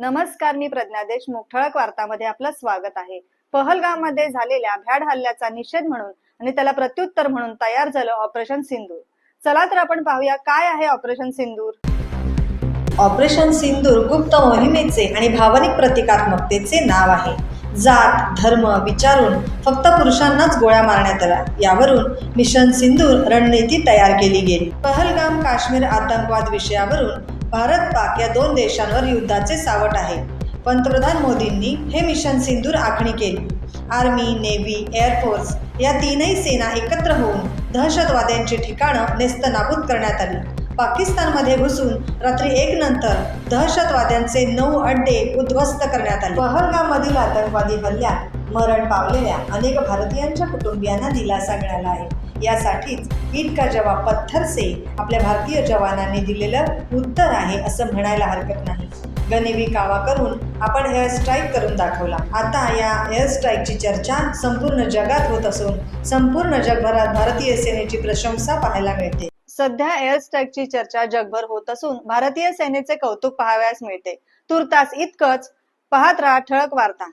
नमस्कार मी प्रज्ञा देशमुख ठळक वार्तामध्ये आपलं स्वागत आहे. पहलगावमध्ये झालेल्या भ्याड हल्ल्याचा निषेध म्हणून आणि त्याला प्रत्युत्तर म्हणून तयार झालं ऑपरेशन सिंदूर. चला तर आपण पाहूया काय आहे ऑपरेशन सिंदूर. ऑपरेशन सिंदूर गुप्त मोहिमेचे आणि भावनिक प्रतिकात्मकतेचे नाव आहे. जात धर्म विचारून फक्त पुरुषांनाच गोळ्या मारण्यात आल्या यावरून मिशन सिंदूर रणनीती तयार केली गेली. पहलगाम काश्मीर आतंकवाद विषयावरून भारत पाक या दोन देशांवर युद्धाचे सावट आहे. पंतप्रधान मोदींनी हे मिशन सिंदूर आखणी केली. आर्मी नेव्ही एअरफोर्स या तीनही सेना एकत्र होऊन दहशतवाद्यांची ठिकाणं नेस्तनाबूत करण्यात आली. पाकिस्तानमध्ये घुसून रात्री एक नंतर दहशतवाद्यांचे नऊ अड्डे उद्ध्वस्त करण्यात आले. पहलगाममधील आतंकवादी हल्ल्यात मरण पावलेल्या अनेक भारतीयांच्या कुटुंबियांना दिलासा मिळाला आहे. यासाठीच ईद का जवाब पत्थर से आपल्या भारतीय जवानांनी दिलेलं उत्तर आहे असं म्हणायला हरकत नाही. गनिवी कावा करून आपण एअर स्ट्राईक करून दाखवला. आता या हेअरस्ट्राईकची चर्चा संपूर्ण जगात होत असून संपूर्ण जगभरात भारतीय सेनेची प्रशंसा पाहायला मिळते. सध्या एअरस्ट्राईकची चर्चा जगभर होत असून भारतीय सेनेचे कौतुक पाहावयास मिळते. तुर्तास इतकंच. पाहत राहा ठळक वार्ता.